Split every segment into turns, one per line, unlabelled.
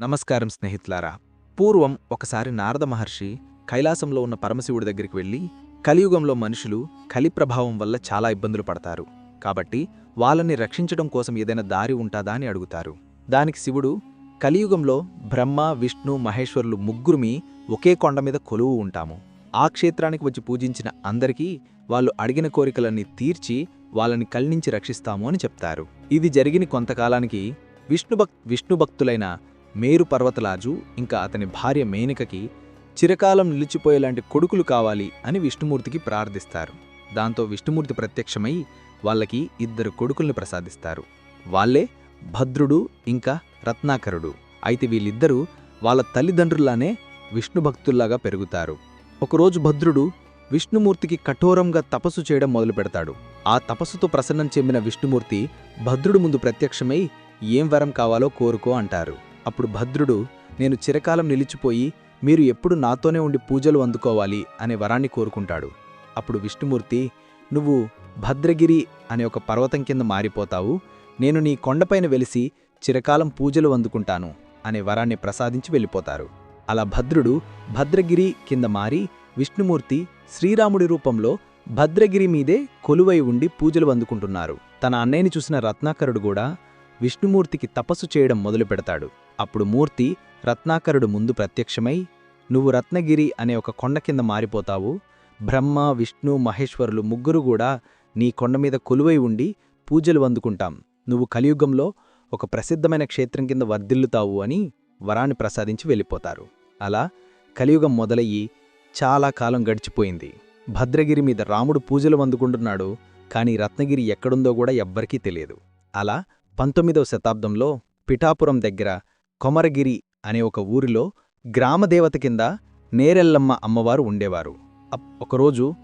నమస్కారం స్నేహితులారా. పూర్వం ఒకసారి నారద మహర్షి కైలాసంలో ఉన్న పరమశివుడి దగ్గరికి వెళ్ళి కలియుగంలో మనుషులు కలి ప్రభావం వల్ల చాలా ఇబ్బందులు పడతారు. కాబట్టి వాళ్ళని రక్షించడం కోసం ఏదైనా దారి ఉంటాదా అని అడుగుతారు. దానికి శివుడు కలియుగంలో బ్రహ్మ విష్ణు మహేశ్వరులు ముగ్గురుమి ఒకే కొండ మీద కొలువు ఉంటాము. ఆ క్షేత్రానికి వచ్చి పూజించిన అందరికీ వాళ్ళు అడిగిన కోరికలన్నీ తీర్చి వాళ్ళని కల్నించి రక్షిస్తాము అని చెప్తారు. ఇది జరిగిన కొంతకాలానికి విష్ణుభక్ విష్ణుభక్తులైన మేరు పర్వతలాజు ఇంకా అతని భార్య మేనకకి చిరకాలం నిలిచిపోయేలాంటి కొడుకులు కావాలి అని విష్ణుమూర్తికి ప్రార్థిస్తారు. దాంతో విష్ణుమూర్తి ప్రత్యక్షమై వాళ్ళకి ఇద్దరు కొడుకుల్ని ప్రసాదిస్తారు. వాళ్ళే భద్రుడు ఇంకా రత్నాకరుడు. అయితే వీళ్ళిద్దరూ వాళ్ళ తల్లిదండ్రుల్లానే విష్ణుభక్తుల్లాగా పెరుగుతారు. ఒకరోజు భద్రుడు విష్ణుమూర్తికి కఠోరంగా తపస్సు చేయడం మొదలుపెడతాడు ఆ తపస్సుతో ప్రసన్నం చెందిన విష్ణుమూర్తి భద్రుడు ముందు ప్రత్యక్షమై ఏం వరం కావాలో కోరుకో అంటారు. అప్పుడు భద్రుడు నేను చిరకాలం నిలిచిపోయి మీరు ఎప్పుడు నాతోనే ఉండి పూజలు అందుకోవాలి అనే వరాన్ని కోరుకుంటాడు. అప్పుడు విష్ణుమూర్తి నువ్వు భద్రగిరి అనే ఒక పర్వతం కింద మారిపోతావు. నేను నీ కొండపైన వెలిసి చిరకాలం పూజలు అందుకుంటాను అనే వరాన్ని ప్రసాదించి వెళ్ళిపోతారు. అలా భద్రుడు భద్రగిరి కింద మారి విష్ణుమూర్తి శ్రీరాముడి రూపంలో భద్రగిరి మీదే కొలువై ఉండి పూజలు అందుకుంటున్నారు. తన అన్నయ్యని చూసిన రత్నాకరుడు కూడా విష్ణుమూర్తికి తపస్సు చేయడం మొదలుపెడతాడు అప్పుడు మూర్తి రత్నాకరుడు ముందు ప్రత్యక్షమై నువ్వు రత్నగిరి అనే ఒక కొండ కింద మారిపోతావు. బ్రహ్మ విష్ణు మహేశ్వరులు ముగ్గురు కూడా నీ కొండ మీద కొలువై ఉండి పూజలు అందుకుంటాం. నువ్వు కలియుగంలో ఒక ప్రసిద్ధమైన క్షేత్రం కింద వర్ధిల్లుతావు అని వరాన్ని ప్రసాదించి వెళ్ళిపోతారు. అలా కలియుగం మొదలయ్యి చాలా కాలం గడిచిపోయింది. భద్రగిరి మీద రాముడు పూజలు అందుకుంటున్నాడు కానీ రత్నగిరి ఎక్కడుందో కూడా ఎవ్వరికీ తెలియదు. అలా పంతొమ్మిదవ శతాబ్దంలో పిఠాపురం దగ్గర కొమరగిరి అనే ఒక ఊరిలో గ్రామదేవత కింద నేరెల్లమ్మ అమ్మవారు ఉండేవారు. ఒకరోజు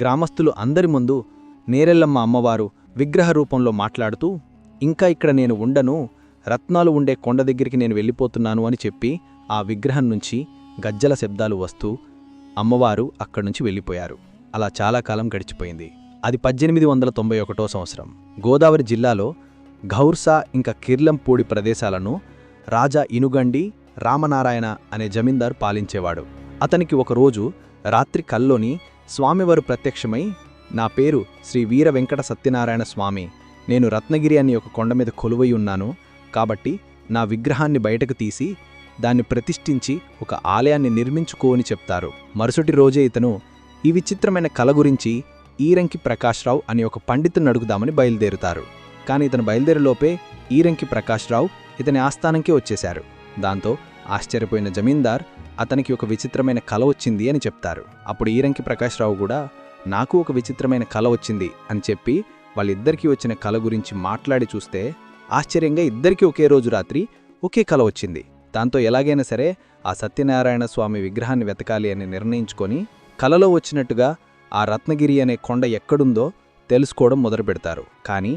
గ్రామస్తులు అందరి ముందు నేరెల్లమ్మ అమ్మవారు విగ్రహ రూపంలో మాట్లాడుతూ ఇంకా ఇక్కడ నేను ఉండను రత్నాలు ఉండే కొండ దగ్గరికి నేను వెళ్ళిపోతున్నాను అని చెప్పి ఆ విగ్రహం నుంచి గజ్జల శబ్దాలు వస్తూ అమ్మవారు అక్కడ్నుంచి వెళ్ళిపోయారు. అలా చాలా కాలం గడిచిపోయింది. అది పద్దెనిమిది వందల తొంభై ఒకటో సంవత్సరం. గోదావరి జిల్లాలో ఘౌర్సా ఇంకా కిర్లంపూడి ప్రదేశాలను రాజా ఇనుగండి రామనారాయణ అనే జమీందారు పాలించేవాడు. అతనికి ఒకరోజు రాత్రి కల్లోని స్వామివారు ప్రత్యక్షమై నా పేరు శ్రీ వీర వెంకట సత్యనారాయణ స్వామి నేను రత్నగిరి అని ఒక కొండ మీద కొలువై ఉన్నాను కాబట్టి నా విగ్రహాన్ని బయటకు తీసి దాన్ని ప్రతిష్ఠించి ఒక ఆలయాన్ని నిర్మించుకోని చెప్తారు. మరుసటి రోజే ఇతను ఈ విచిత్రమైన కల గురించి ఈరంకి ప్రకాశ్రావు అనే ఒక పండితుని అడుగుదామని బయలుదేరుతారు. కానీ ఇతను బయలుదేరేలోపే ఈరంకి ప్రకాశ్రావు ఇతని ఆస్థానంకే వచ్చేశారు. దాంతో ఆశ్చర్యపోయిన జమీందార్ అతనికి ఒక విచిత్రమైన కల వచ్చింది అని చెప్తారు. అప్పుడు ఈరంకి ప్రకాశ్రావు కూడా నాకు ఒక విచిత్రమైన కల వచ్చింది అని చెప్పి వాళ్ళిద్దరికీ వచ్చిన కల గురించి మాట్లాడి చూస్తే ఆశ్చర్యంగా ఇద్దరికీ ఒకే రోజు రాత్రి ఒకే కల వచ్చింది. దాంతో ఎలాగైనా సరే ఆ సత్యనారాయణ స్వామి విగ్రహాన్ని వెతకాలి అని నిర్ణయించుకొని కలలో వచ్చినట్టుగా ఆ రత్నగిరి అనే కొండ ఎక్కడుందో తెలుసుకోవడం మొదలుపెడతారు. కానీ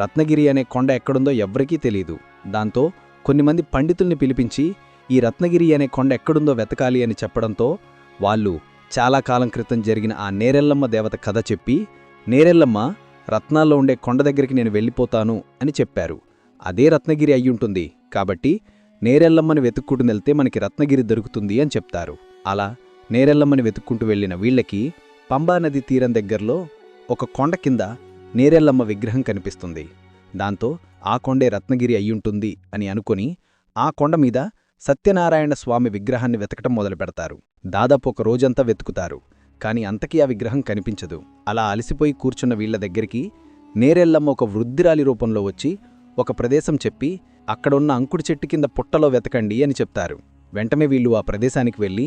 రత్నగిరి అనే కొండ ఎక్కడుందో ఎవ్వరికీ తెలీదు. దాంతో కొన్ని మంది పండితుల్ని పిలిపించి ఈ రత్నగిరి అనే కొండ ఎక్కడుందో వెతకాలి అని చెప్పడంతో వాళ్ళు చాలా కాలం క్రితం జరిగిన ఆ నేరెల్లమ్మ దేవత కథ చెప్పి నేరెల్లమ్మ రత్నాల్లో ఉండే కొండ దగ్గరికి నేను వెళ్ళిపోతాను అని చెప్పారు. అదే రత్నగిరి అయ్యుంటుంది. కాబట్టి నేరెల్లమ్మని వెతుక్కుంటూ వెళ్తే మనకి రత్నగిరి దొరుకుతుంది అని చెప్తారు. అలా నేరెల్లమ్మని వెతుక్కుంటూ వెళ్ళిన వీళ్ళకి పంబా నది తీరం దగ్గరలో ఒక కొండ కింద నేరెల్లమ్మ విగ్రహం కనిపిస్తుంది. దాంతో ఆ కొండే రత్నగిరి అయ్యుంటుంది అని అనుకొని ఆ కొండ మీద సత్యనారాయణ స్వామి విగ్రహాన్ని వెతకటం మొదలుపెడతారు దాదాపు ఒక రోజంతా వెతుకుతారు. కాని అంతకీ ఆ విగ్రహం కనిపించదు. అలా అలసిపోయి కూర్చున్న వీళ్ళ దగ్గరికి నేరెల్లమ్మ ఒక వృద్ధిరాలి రూపంలో వచ్చి ఒక ప్రదేశం చెప్పి అక్కడున్న అంకుడి చెట్టు కింద పుట్టలో వెతకండి అని చెప్తారు. వెంటనే వీళ్ళు ఆ ప్రదేశానికి వెళ్ళి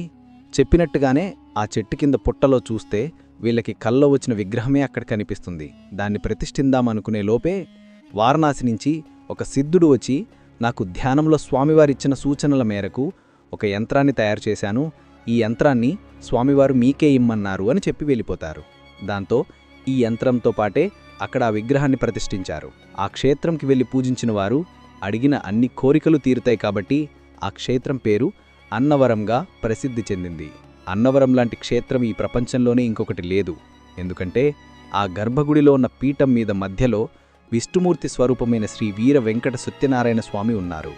చెప్పినట్టుగానే ఆ చెట్టు కింద పుట్టలో చూస్తే వీళ్ళకి కల్లో వచ్చిన విగ్రహమే అక్కడ కనిపిస్తుంది. దాన్ని ప్రతిష్ఠిందామనుకునే లోపే వారణాసి నుంచి ఒక సిద్ధుడు వచ్చి నాకు ధ్యానంలో స్వామివారిచ్చిన సూచనల మేరకు ఒక యంత్రాన్ని తయారు చేశాను. ఈ యంత్రాన్ని స్వామివారు మీకే ఇమ్మన్నారు అని చెప్పి వెళ్ళిపోతారు. దాంతో ఈ యంత్రంతో పాటే అక్కడ ఆ విగ్రహాన్ని ప్రతిష్ఠించారు. ఆ క్షేత్రంకి వెళ్ళి పూజించిన వారు అడిగిన అన్ని కోరికలు తీరుతాయి కాబట్టి ఆ క్షేత్రం పేరు అన్నవరంగా ప్రసిద్ధి చెందింది. అన్నవరం లాంటి క్షేత్రం ఈ ప్రపంచంలోనే ఇంకొకటి లేదు. ఎందుకంటే ఆ గర్భగుడిలో ఉన్న పీఠం మీద మధ్యలో విష్ణుమూర్తి స్వరూపమైన శ్రీ వీర వెంకట సత్యనారాయణ స్వామి ఉన్నారు.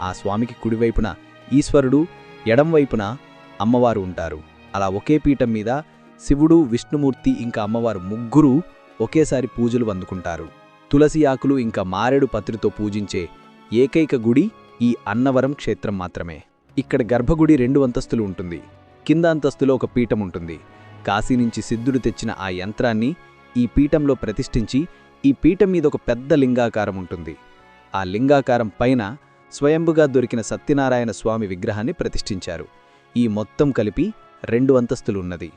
ఆ స్వామికి కుడివైపున ఈశ్వరుడు ఎడంవైపున అమ్మవారు ఉంటారు. అలా ఒకే పీఠం మీద శివుడు విష్ణుమూర్తి ఇంకా అమ్మవారు ముగ్గురు ఒకేసారి పూజలు అందుకుంటారు. తులసి ఆకులు ఇంకా మారేడు పత్రితో పూజించే ఏకైక గుడి ఈ అన్నవరం క్షేత్రం మాత్రమే. ఇక్కడ గర్భగుడి రెండు అంతస్తులు ఉంటుంది. కింద అంతస్తులో ఒక పీఠం ఉంటుంది. కాశీ నుంచి సిద్ధుడు తెచ్చిన ఆ యంత్రాన్ని ఈ పీఠంలో ప్రతిష్ఠించి ఈ పీఠం మీద ఒక పెద్ద లింగాకారం ఉంటుంది. ఆ లింగాకారం పైన స్వయంభుగా దొరికిన సత్యనారాయణ స్వామి విగ్రహాన్ని ప్రతిష్ఠించారు. ఈ మొత్తం కలిపి రెండు అంతస్తులు ఉన్నది.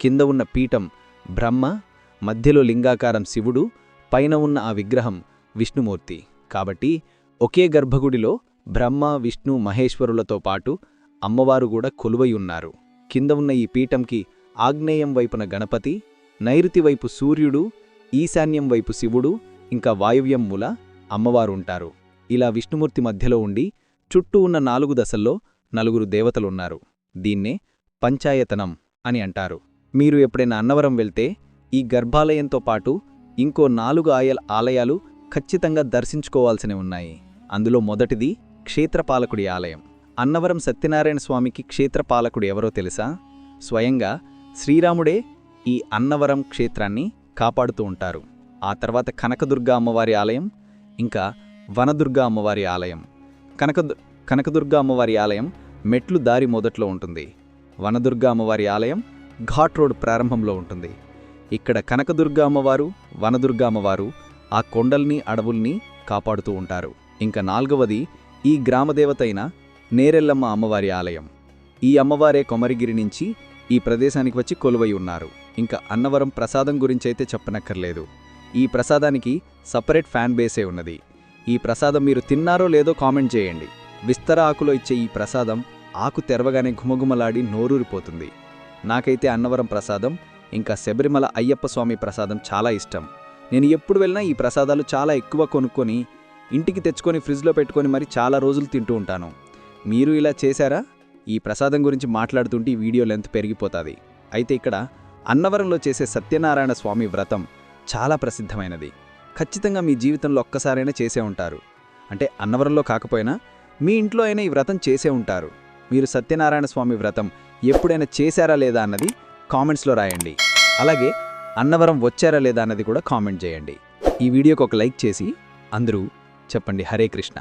కింద ఉన్న పీఠం బ్రహ్మ మధ్యలో లింగాకారం శివుడు పైన ఉన్న ఆ విగ్రహం విష్ణుమూర్తి. కాబట్టి ఒకే గర్భగుడిలో బ్రహ్మ విష్ణు మహేశ్వరులతో పాటు అమ్మవారు కూడా కొలువై ఉన్నారు. కింద ఉన్న ఈ పీఠంకి ఆగ్నేయం వైపున గణపతి నైరుతి వైపు సూర్యుడు ఈశాన్యం వైపు శివుడు ఇంకా వాయువ్యం మూల అమ్మవారు ఉంటారు ఇలా విష్ణుమూర్తి మధ్యలో ఉండి చుట్టూ ఉన్న నాలుగు దశల్లో నలుగురు దేవతలున్నారు. దీన్నే పంచాయతనం అని అంటారు. మీరు ఎప్పుడైనా అన్నవరం వెళ్తే ఈ గర్భాలయంతో పాటు ఇంకో నాలుగు ఆయల ఆలయాలు ఖచ్చితంగా దర్శించుకోవాల్సినవి ఉన్నాయి. అందులో మొదటిది క్షేత్రపాలకుడి ఆలయం. అన్నవరం సత్యనారాయణ స్వామికి క్షేత్రపాలకుడు ఎవరో తెలుసా? స్వయంగా శ్రీరాముడే ఈ అన్నవరం క్షేత్రాన్ని కాపాడుతూ ఉంటారు. ఆ తర్వాత కనకదుర్గ అమ్మవారి ఆలయం ఇంకా వనదుర్గ అమ్మవారి ఆలయం. కనకదు కనకదుర్గ అమ్మవారి ఆలయం మెట్లు దారి మొదట్లో ఉంటుంది. వనదుర్గ అమ్మవారి ఆలయం ఘాట్ రోడ్ ప్రారంభంలో ఉంటుంది. ఇక్కడ కనకదుర్గ అమ్మవారు వనదుర్గ అమ్మవారు ఆ కొండల్ని అడవుల్ని కాపాడుతూ ఉంటారు. ఇంకా నాల్గవది ఈ గ్రామదేవతైన నేరెల్లమ్మ అమ్మవారి ఆలయం. ఈ అమ్మవారే కొమరిగిరి నుంచి ఈ ప్రదేశానికి వచ్చి కొలువై ఉన్నారు. ఇంకా అన్నవరం ప్రసాదం గురించైతే చెప్పనక్కర్లేదు. ఈ ప్రసాదానికి సపరేట్ ఫ్యాన్ బేసే ఉన్నది. ఈ ప్రసాదం మీరు తిన్నారో లేదో కామెంట్ చేయండి. విస్తర ఆకులో ఇచ్చే ఈ ప్రసాదం ఆకు తెరవగానే ఘుమఘుమలాడి నోరూరిపోతుంది. నాకైతే అన్నవరం ప్రసాదం ఇంకా శబరిమల అయ్యప్ప స్వామి ప్రసాదం చాలా ఇష్టం. నేను ఎప్పుడు వెళ్ళినా ఈ ప్రసాదాలు చాలా ఎక్కువ కొనుక్కొని ఇంటికి తెచ్చుకొని ఫ్రిడ్జ్లో పెట్టుకొని మరి చాలా రోజులు తింటూ ఉంటాను. మీరు ఇలా చేశారా? ఈ ప్రసాదం గురించి మాట్లాడుతుంటే ఈ వీడియో లెంత్ పెరిగిపోతుంది. అయితే ఇక్కడ అన్నవరంలో చేసే సత్యనారాయణ స్వామి వ్రతం చాలా ప్రసిద్ధమైనది. ఖచ్చితంగా మీ జీవితంలో ఒక్కసారైనా చేసే ఉంటారు. అంటే అన్నవరంలో కాకపోయినా మీ ఇంట్లో అయినా ఈ వ్రతం చేసే ఉంటారు. మీరు సత్యనారాయణ స్వామి వ్రతం ఎప్పుడైనా చేశారా లేదా అన్నది కామెంట్స్లో రాయండి. అలాగే అన్నవరం వచ్చారా లేదా అన్నది కూడా కామెంట్ చేయండి. ఈ వీడియోకి ఒక లైక్ చేసి అందరూ చెప్పండి. హరే కృష్ణ.